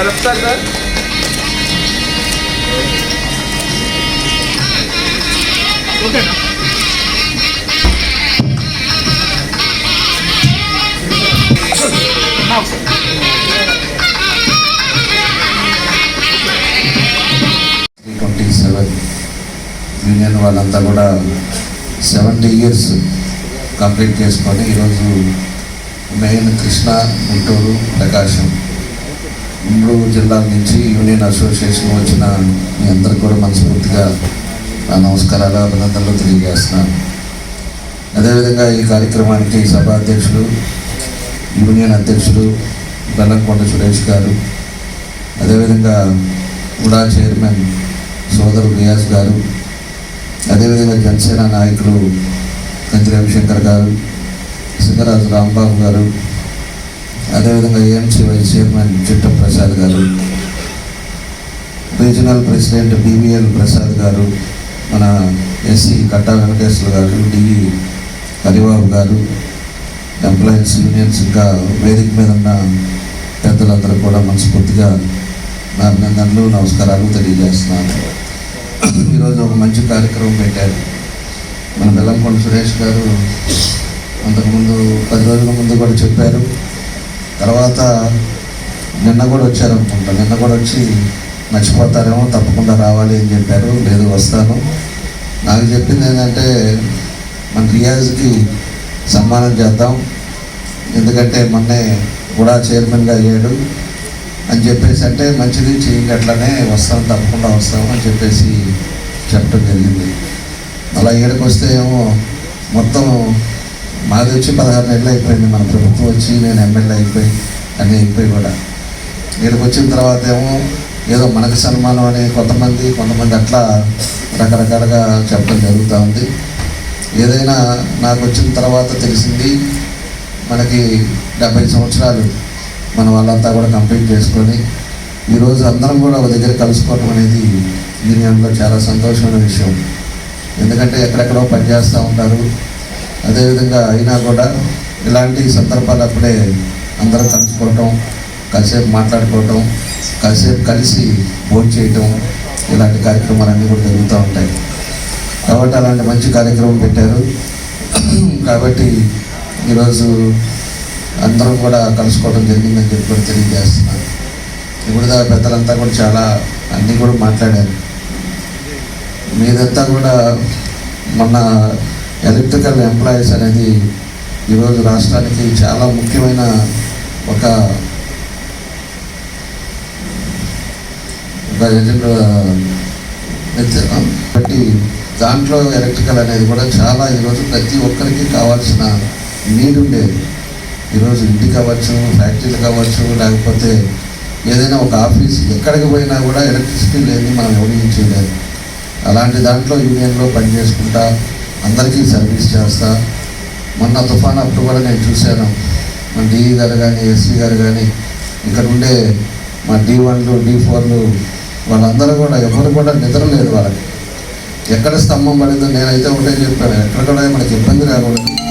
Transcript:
కలుపుతారు సార్. ఓకేనా? Seven union వాళ్ళంతా కూడా సెవెంటీ ఇయర్స్ కంప్లీట్ చేసుకొని ఈరోజు మెయిన్ కృష్ణ గుంటూరు ప్రకాశం. మూడు జిల్లాల నుంచి యూనియన్ అసోసియేషన్ వచ్చిన మీ అందరికి కూడా మనస్ఫూర్తిగా నమస్కారాలు అభినందనలు తెలియజేస్తున్నాను. అదేవిధంగా ఈ కార్యక్రమానికి సభా అధ్యక్షుడు యూనియన్ అధ్యక్షులు బెల్లంకొండ సురేష్ గారు అదేవిధంగా ఉడా చైర్మన్ సోదరు రియాజ్ గారు అదేవిధంగా జనసేన నాయకులు కంచి రవిశంకర్ గారు సింగరాజు రాంబాబు గారు అదేవిధంగా ఏఎంసీ వైస్ చైర్మన్ చిట్ట ప్రసాద్ గారు రీజనల్ ప్రెసిడెంట్ బీవీఎల్ ప్రసాద్ గారు మన ఎస్సీ కట్టా వెంకటేశ్వర గారు డివి హరిబాబు గారు ఎంప్లాయీస్ యూనియన్స్ ఇంకా వేదిక మీద ఉన్న పెద్దలందరూ కూడా మనస్ఫూర్తిగా నా అభినందనలు నమస్కారాలు తెలియజేస్తున్నాను. ఈరోజు ఒక మంచి కార్యక్రమం పెట్టారు. మన బెల్లంకొండ సురేష్ గారు అంతకుముందు పది రోజుల ముందు కూడా చెప్పారు. తర్వాత నిన్న కూడా వచ్చారు అనుకుంటా నిన్న కూడా వచ్చి మర్చిపోతారేమో తప్పకుండా రావాలి అని చెప్పారు. లేదు వస్తాను. నాకు చెప్పింది ఏంటంటే మన రియాజ్కి సన్మానం చేద్దాం. ఎందుకంటే మొన్నే కూడా చైర్మన్గా అయ్యాడు. అని చెప్పేసి అంటే మంచిది చేయండి అట్లనే వస్తాం తప్పకుండా వస్తాం అని చెప్పేసి చెప్పడం జరిగింది. అలా ఇక్కడికి వస్తే ఏమో మొత్తం మాది వచ్చి పదహారు నెలలు అయిపోయింది. మన ప్రభుత్వం వచ్చి నేను ఎమ్మెల్యే అయిపోయి అన్నీ అయిపోయి కూడా. ఇక్కడికి వచ్చిన తర్వాత ఏమో ఏదో మనకు సన్మానం అని కొంతమంది కొంతమంది అట్లా రకరకాలుగా చెప్పడం జరుగుతూ ఉంది. ఏదైనా నాకు వచ్చిన తర్వాత తెలిసింది మనకి డెబ్బై సంవత్సరాలు మన వాళ్ళంతా కూడా కంప్లీట్ చేసుకొని ఈరోజు అందరం కూడా ఒక దగ్గర కలుసుకోవడం అనేది యూనియన్లో చాలా సంతోషమైన విషయం. ఎందుకంటే ఎక్కడెక్కడో పనిచేస్తూ ఉంటారు. అదేవిధంగా అయినా కూడా ఇలాంటి సందర్భాలు అప్పుడే అందరూ కలుసుకోవటం కాసేపు మాట్లాడుకోవటం కాసేపు కలిసి భోజనం చేయటం ఇలాంటి కార్యక్రమాలన్నీ కూడా జరుగుతూ ఉంటాయి. కాబట్టి అలాంటి మంచి కార్యక్రమం పెట్టారు. కాబట్టి ఈరోజు అందరం కూడా కలుసుకోవడం జరిగిందని చెప్పి కూడా తెలియజేస్తున్నాను. ఇప్పుడు దా పెద్దలంతా కూడా చాలా అన్నీ కూడా మాట్లాడారు. మీదంతా కూడా మొన్న ఎలక్ట్రికల్ ఎంప్లాయీస్ అనేది ఈరోజు రాష్ట్రానికి చాలా ముఖ్యమైన ఒక బట్టి దాంట్లో ఎలక్ట్రికల్ అనేది కూడా చాలా ఈరోజు ప్రతి ఒక్కరికి కావాల్సిన నీడ్ ఉండేది. ఈరోజు ఇంటి కావచ్చు ఫ్యాక్టరీలు కావచ్చు లేకపోతే ఏదైనా ఒక ఆఫీస్ ఎక్కడికి పోయినా కూడా ఎలక్ట్రిసిటీ లేని మనం ఎవరికి చేయలేదు అలాంటి దాంట్లో యూనియన్లో పనిచేసుకుంటా అందరికీ సర్వీస్ చేస్తా. మొన్న తుఫాన్ అప్పుడు కూడా నేను చూశాను. మన డిఈ గారు కానీ ఎస్సీ గారు కానీ ఇక్కడ ఉండే మా డి వన్లు డి ఫోర్లు వాళ్ళందరూ కూడా ఎవరు కూడా నిద్ర లేదు వాళ్ళకి. ఎక్కడ స్తంభం పడిందో నేనైతే ఒకటే చెప్పాను. ఎక్కడ కూడా మనకి ఇబ్బంది రాకూడదు.